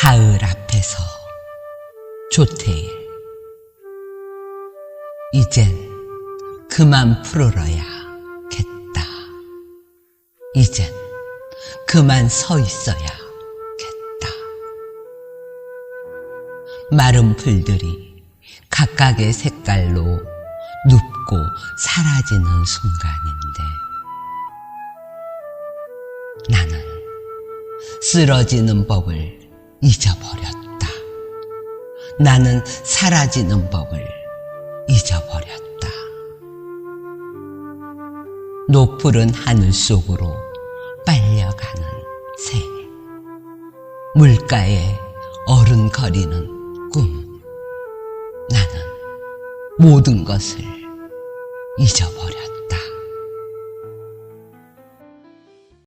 가을 앞에서 조태일 이젠 그만 풀어야 겠다. 이젠 그만 서 있어야 겠다. 마른 풀들이 각각의 색깔로 눕고 사라지는 순간인데 나는 쓰러지는 법을 잊어버렸다. 나는 사라지는 법을 잊어버렸다. 높푸른 하늘 속으로 빨려가는 새. 물가에 어른거리는 꿈. 나는 모든 것을 잊어버렸다.